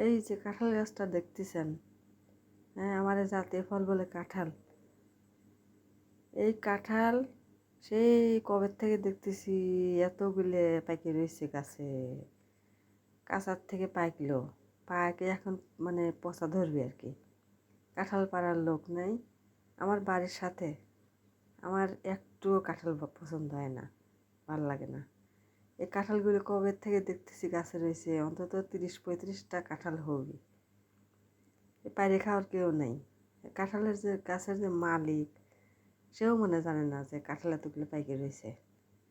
এই যে কাঁঠাল গাছটা দেখতেছেন? হ্যাঁ এই জাতীয় ফল বলে কাঁঠাল। এই কাঁঠাল সেই কবে থেকে দেখতেছি এতগুলো পাইকে রয়েছে গাছে। কাঁচার থেকে পাইকলো পাইকে এখন মানে পচা ধরবে আর কি। কাঁঠাল পাড়ার লোক নেই। আমার বাড়ির সাথে। আমার একটুও কাঁঠাল পছন্দ হয় না। ভালো লাগে না। এই কাঁঠালগুলো কবে থেকে দেখতেছি গাছে রয়েছে? অন্তত তিরিশ পঁয়ত্রিশটা কাঁঠাল হবে। পাইরে খাওয়ার কেউ নেই। কাঁঠালের যে গাছের যে মালিক, সেও মনে জানে না যে কাঁঠাল এতগুলো পাইকে রয়েছে।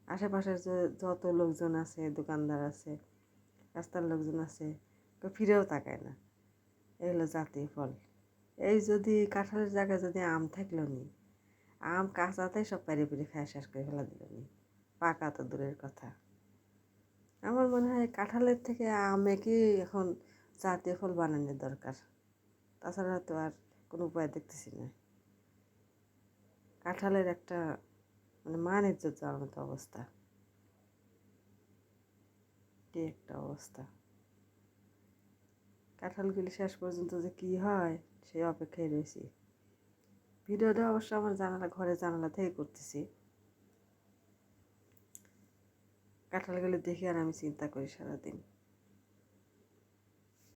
আশেপাশের যে যত লোকজন আছে, দোকানদার আছে, রাস্তার লোকজন আছে, কেউ ফিরেও তাকায় না। এগুলো জাতীয় ফল। এই যদি কাঁঠালের জায়গায় যদি আম থাকল নি, আম কাঁচাতেই সব পাড়ে পেরে খায়, শেষ করে ফেলা দিল নি। পাকা তো দূরের কথা। মনে হয় কাঁঠালের থেকে আমেকে এখন জাতীয় ফল বানানোর দরকার? তাছাড়া তো আর কোনো উপায় দেখতেছি না। কাঁঠালের একটা মানে মান ইজ্জত যাওয়ার মতো অবস্থা। কি একটা অবস্থা। কাঁঠালগুলি শেষ পর্যন্ত যে কি হয়, সেই অপেক্ষায় রয়েছি। ভিডিওটা অবশ্য আমার জানালা ঘরে জানালা থেকে করতেছি। কাঁঠালগুলি দেখে আর আমি চিন্তা করি সারাদিন।